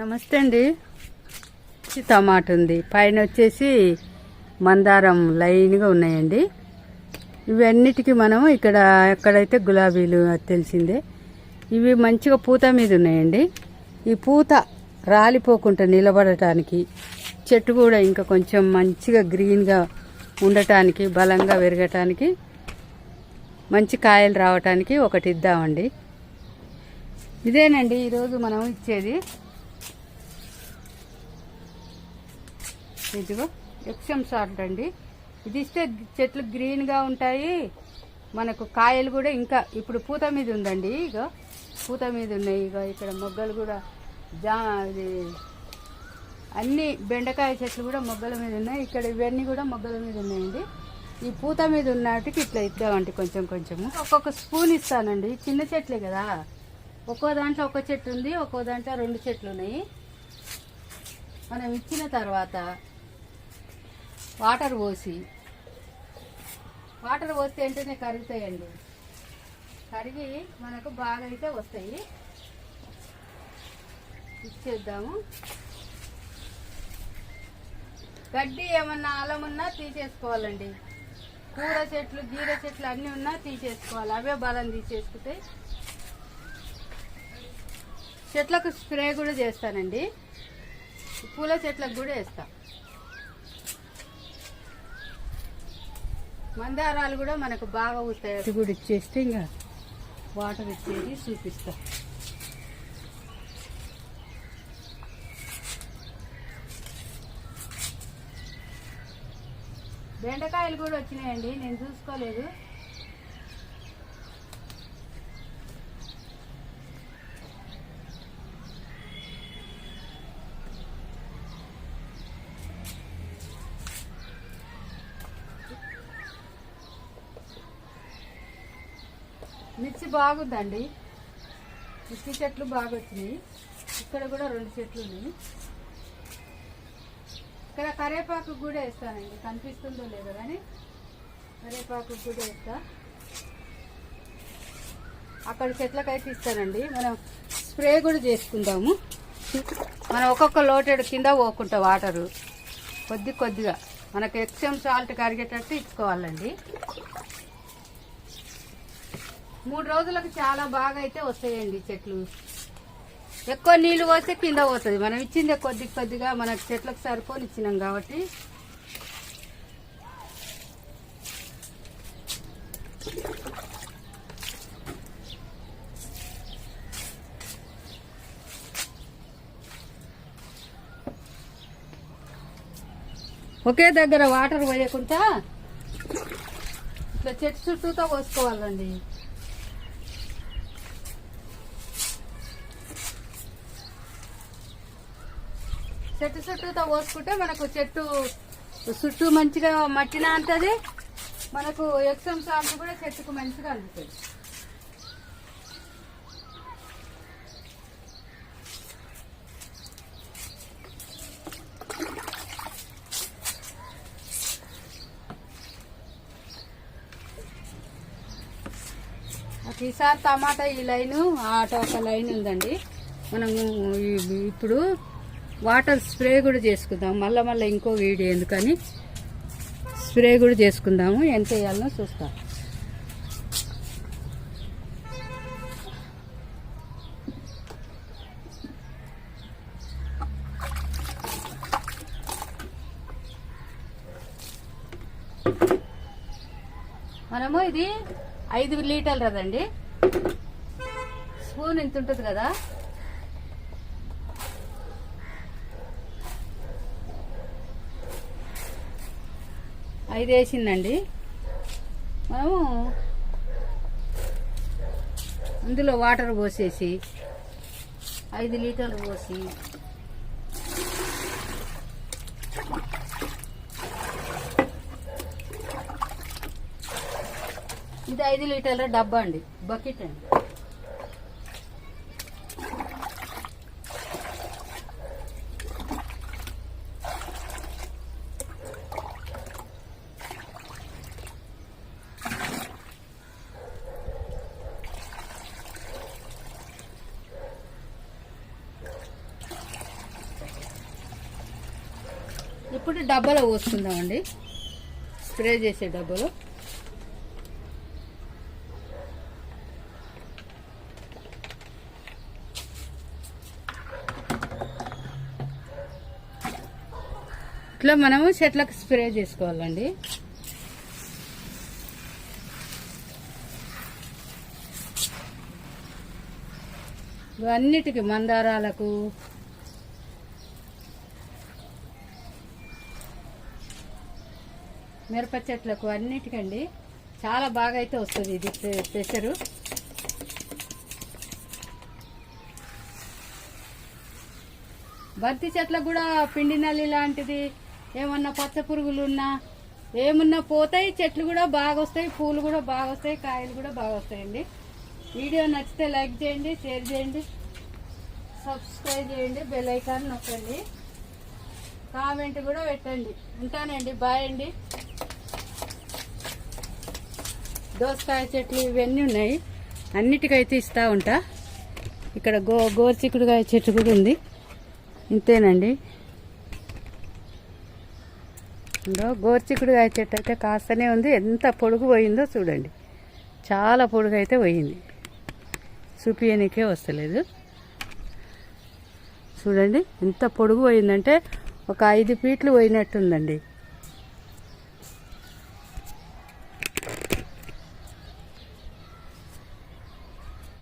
నమస్తే అండి. ఇది టమాటా ఉంది. పైన వచ్చేసి మందారం లైన్గా ఉన్నాయండి. ఇవన్నిటికీ మనం ఇక్కడ ఎక్కడైతే గులాబీలు తెలిసిందే ఇవి మంచిగా పూత మీద ఉన్నాయండి. ఈ పూత రాలిపోకుండా నిలబడటానికి చెట్టు కూడా ఇంకా కొంచెం మంచిగా గ్రీన్గా ఉండటానికి బలంగా పెరగటానికి మంచి కాయలు రావటానికి ఒకటి ఇద్దామండి. ఇదేనండి ఈరోజు మనం ఇచ్చేది. ఇదిగో ఎక్సెమ్ సాల్ట్ అండి. ఇది ఇస్తే చెట్లు గ్రీన్గా ఉంటాయి. మనకు కాయలు కూడా ఇంకా ఇప్పుడు పూత మీద ఉందండి. ఇక పూత మీద ఉన్నాయి. ఇక ఇక్కడ మొగ్గలు కూడా జా ఇది అన్ని బెండకాయ చెట్లు కూడా మొగ్గల మీద ఉన్నాయి. ఇక్కడ ఇవన్నీ కూడా మొగ్గల మీద ఉన్నాయండి. ఈ పూత మీద ఉన్నటికి ఇట్లా ఇద్దామండి కొంచెం కొంచెము. ఒక్కొక్క స్పూన్ ఇస్తానండి. చిన్న చెట్లే కదా. ఒక్కో దాంట్లో ఒక చెట్టు ఉంది ఒక్కో దాంట్లో రెండు చెట్లు ఉన్నాయి. మనం ఇచ్చిన తర్వాత వాటర్ పోసి. వాటర్ పోస్తే వెంటనే కరుగుతాయండి. కరిగి మనకు బాగా అయితే వస్తాయి. ఇచ్చేద్దాము. గడ్డి ఏమన్నా అలమున్నా ఉన్నా తీసేసుకోవాలండి. కూర చెట్లు గీర చెట్లు అన్నీ ఉన్నా తీసేసుకోవాలి. అవే బలం తీసేసుకుంటే చెట్లకు స్ప్రే కూడా చేస్తానండి. పూల చెట్లకు కూడా వేస్తాను మందారాలు కూడా మనకు బాగా వస్తాయి అది కూడా ఇచ్చేస్తే ఇంకా వాటర్ ఇచ్చేది చూపిస్తా. బెండకాయలు కూడా వచ్చినాయండి నేను చూసుకోలేదు. మిర్చి బాగుందండి. మిర్చి చెట్లు బాగా వచ్చినాయి ఇక్కడ కూడా రెండు చెట్లు ఉన్నాయి. ఇక్కడ కరివేపాకు కూడా వేస్తానండి. కనిపిస్తుందో లేదో కానీ కరివేపాకు కూడా వేస్తా. అక్కడ చెట్లకైతే ఇస్తానండి. మనం స్ప్రే కూడా చేసుకుందాము. మనం ఒక్కొక్క లోటెడు కింద పోకుంటాం వాటరు. కొద్ది కొద్దిగా. మనకు ఎక్సెమ్ సాల్ట్ కరిగేటట్టు ఇచ్చుకోవాలండి. మూడు రోజులకు చాలా బాగా అయితే వస్తాయండి చెట్లు. ఎక్కువ నీళ్ళు పోస్తే కింద పోతుంది. మనం ఇచ్చిందే కొద్ది కొద్దిగా మన చెట్లకు సరిపోని ఇచ్చినాం కాబట్టి. ఒకే దగ్గర వాటర్ పోయకుండా ఇట్లా చెట్టు చుట్టూతో పోసుకోవాలండి. చెట్టు చుట్టూతో పోసుకుంటే మనకు చెట్టు చుట్టూ మంచిగా మట్టి నాంతది మనకు ఎక్సమ్ సాల్ట్ కూడా చెట్టుకు మంచిగా అందుతుంది. ఈసారి టమాటా ఈ లైను ఆటో ఒక లైన్ ఉందండి. మనము ఇప్పుడు వాటర్ స్ప్రే కూడా చేసుకుందాం. మళ్ళీ మళ్ళీ ఇంకో వీడియో ఎందుకని? స్ప్రే కూడా చేసుకుందాము. ఎంత వేయాలనో చూస్తాం. మనము ఇది ఐదు లీటర్లు కదండి స్పూన్ ఎంత ఉంటుంది కదా? ఐదు వేసిందండి మనము అందులో వాటర్ పోసేసి ఐదు లీటర్లు పోసి ఇది ఐదు లీటర్ల డబ్బా అండి బకెట్ అండి. ఇప్పుడు డబ్బాలో పోసుకుందామండి స్ప్రే చేసే డబ్బాలో. ఇట్లా మనము చెట్లకు స్ప్రే చేసుకోవాలండి. అన్నిటికీ మందారాలకు మిరప చెట్లకు అన్నిటికండి చాలా బాగా అయితే వస్తుంది ఇది ప్రె- ప్రెషరు. బంతి చెట్లకు కూడా పిండి నల్లి లాంటిది ఏమన్నా పచ్చ పురుగులు ఉన్నా ఏమున్నా పోతాయి చెట్లు కూడా బాగా వస్తాయి పూలు కూడా బాగా వస్తాయి కాయలు కూడా బాగా వస్తాయండి వీడియో నచ్చితే లైక్ చేయండి షేర్ చేయండి సబ్స్క్రైబ్ చేయండి బెల్ ఐకాన్ నొక్కండి. కామెంట్ కూడా పెట్టండి. ఉంటానండి. బాయ్ అండి. దోసకాయ చెట్లు ఇవన్నీ ఉన్నాయి. అన్నిటికైతే ఇస్తూ ఉంటా. ఇక్కడ గో గోరుచిక్కుడుకాయ చెట్టు కూడా ఉంది. ఇంతేనండి. ఇందో గోరుచిక్కుడుకాయ చెట్టు అయితే కాస్తనే ఉంది. ఎంత పొడుగు పోయిందో చూడండి. చాలా పొడుగు అయితే పోయింది. చూపియనికే వస్తలేదు. చూడండి ఎంత పొడుగు పోయిందంటే ఒక ఐదు ఫీట్లు పోయినట్టుందండి.